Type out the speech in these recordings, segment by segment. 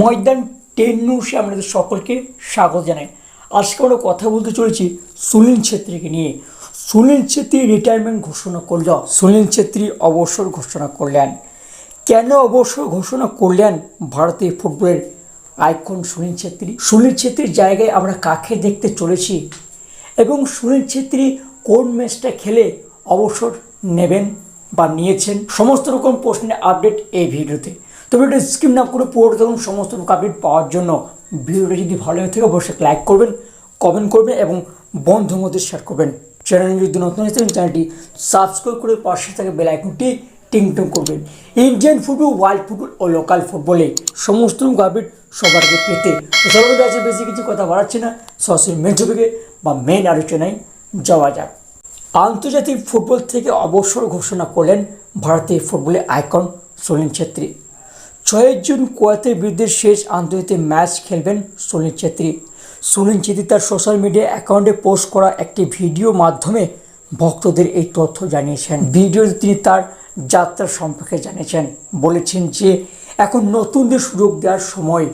ময়দান ten নিউজে আপনাদের সকলকে স্বাগত জানাই। আজকে আমরা কথা বলতে চলেছি সুনীল ছেত্রীকে নিয়ে। সুনীল ছেত্রী রিটায়ারমেন্ট ঘোষণা করল। সুনীল ছেত্রী অবসর ঘোষণা করলেন। কেন অবসর ঘোষণা করলেন ভারতীয় ফুটবলের আইকন সুনীল ছেত্রী? সুনীল ছেত্রীর জায়গায় আমরা কাকে দেখতে চলেছি? এবং সুনীল ছেত্রী কোন ম্যাচটা খেলে অবসর নেবেন বা নিয়েছেন? সমস্ত রকম প্রশ্নের আপডেট এই ভিডিওতে। তো এটা স্কিপ না করে পুরো দেখুন, সমস্ত আপডেট পাওয়ার জন্য ভিডিওটা যদি ভালো হয়ে থাকে, অবশ্যই লাইক করবেন কমেন্ট করবেন এবং বন্ধুর মধ্যে শেয়ার করবেন। চ্যানেল যদি নতুন হয়ে চ্যানেলটি সাবস্ক্রাইব করে পাশে থাকে বেল আইকনটি টিং টং করবেন। ইন্ডিয়ান ফুটবল ওয়ার্ল্ড ফুটবল ও লোকাল ফুটবলে সমস্ত আপডেট সবার আগে পেতে। সবার কাছে বেশি কিছু কথা বাড়াচ্ছে না। সরাসরি মেন টপিকে বা মেন আলোচনায় যাওয়া যাক। আন্তর্জাতিক ফুটবল থেকে অবসর ঘোষণা করলেন ভারতীয় ফুটবলের আইকন সুনীল ছেত্রী। ছয় জুন কুয়াতের বিরুদ্ধে শেষ আন্তর্জাতিক ম্যাচ খেলবেন সুনীল ছেত্রী সুনীল ছেত্রী তার সোশ্যাল মিডিয়া অ্যাকাউন্টে পোস্ট করা একটি ভিডিও মাধ্যমে ভক্তদের এই তথ্য জানিয়েছেন। ভিডিওতে তিনি তার যাত্রা সম্পর্কে জানিয়েছেন। বলেছেন যে, এখন নতুনদের সুযোগ দেওয়ার সময়।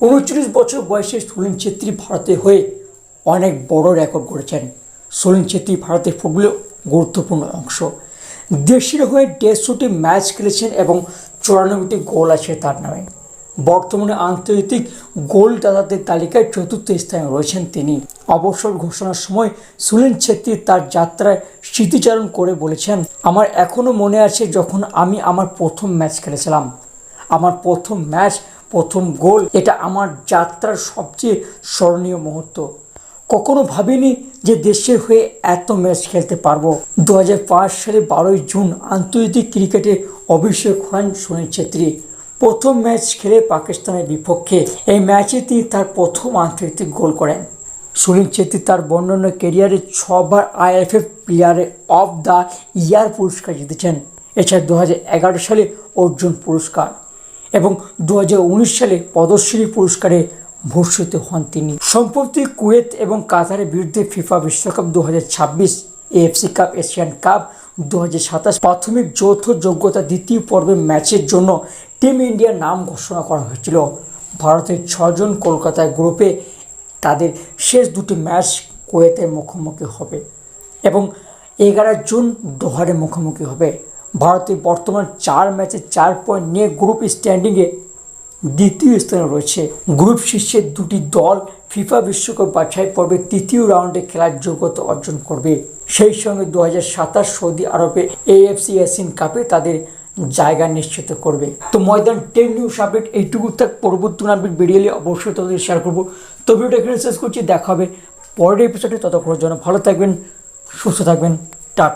উনচল্লিশ বছর বয়সে সুনীল ছেত্রী ভারতে হয়ে অনেক বড় রেকর্ড করেছেন সুনীল ছেত্রী ভারতের ফুটবলের গুরুত্বপূর্ণ অংশ। দেশের হয়ে দেড়শোটি ম্যাচ খেলেছেন এবং চুরানব্বইটি গোল আছে তার নামে। বর্তমানে আন্তর্জাতিক গোলদাতাদের তালিকায় চতুর্থ স্থানে রয়েছেন তিনি। অবসর ঘোষণার সময় সুনীল ছেত্রী তার যাত্রায় স্মৃতিচারণ করে বলেছেন, আমার এখনও মনে আছে যখন আমি আমার প্রথম ম্যাচ খেলেছিলাম। আমার প্রথম ম্যাচ, প্রথম গোল, এটা আমার যাত্রার সবচেয়ে স্মরণীয় মুহূর্ত। কখনো ভাবিনি যে দেশের হয়ে এত ম্যাচ খেলতে পারব। দু সালে বারোই জুন আন্তর্জাতিক ক্রিকেটে অভিষেক হন সুনীল ছেত্রী প্রথম ম্যাচ খেলে পাকিস্তানের বিপক্ষে। এই ম্যাচে তিনি তার প্রথম আন্তর্জাতিক গোল করেন। সুনীল ছেত্রী তার বর্ণনা কেরিয়ারে ছবার আইএফএফ প্লেয়ারে অফ দ্য ইয়ার পুরস্কার জিতেছেন। এছাড়া দু হাজার এগারো সালে অর্জুন পুরস্কার এবং দু হাজার উনিশ সালে পদ্মশ্রী পুরস্কারে ভূষিত হন তিনি। সম্প্রতি কুয়েত এবং কাতারের বিরুদ্ধে ফিফা বিশ্বকাপ দু হাজার ছাব্বিশ, এএফসি কাপ, এশিয়ান কাপ দু হাজার সাতাশ প্রাথমিক যৌথ যোগ্যতা দ্বিতীয় পর্বের ম্যাচের জন্য টিম ইন্ডিয়ার নাম ঘোষণা করা হয়েছিল। ভারতের ছজন কলকাতায় গ্রুপে তাদের শেষ দুটি ম্যাচ কুয়েতের মুখোমুখি হবে এবং এগারো জুন দোহারে মুখোমুখি হবে। ভারতের বর্তমান চার ম্যাচে চার পয়েন্ট নিয়ে গ্রুপ স্ট্যান্ডিংয়ে দ্বিতীয় স্থানে রয়েছে গ্রুপ শীর্ষের দুটি দল ফিফা বিশ্বকাপ বাছাই পর্বে তৃতীয় রাউন্ডে খেলার যোগ্যতা অর্জন করবে। সেই সঙ্গে দু হাজার সাতাশ সৌদি আরবে এএফসি এশিয়ান কাপে তাদের জায়গা নিশ্চিত করবে। তো ময়দান টেন নিউজ আপডেট এইটুকু থাক। পরবর্তী আপডেট বেরিয়ে অবশ্যই তাদের শেয়ার করব। তো ভিডিওটা এখানে শেষ করছি। দেখা হবে পরের এপিসোডে ততক্ষণের জন্য ভালো থাকবেন, সুস্থ থাকবেন।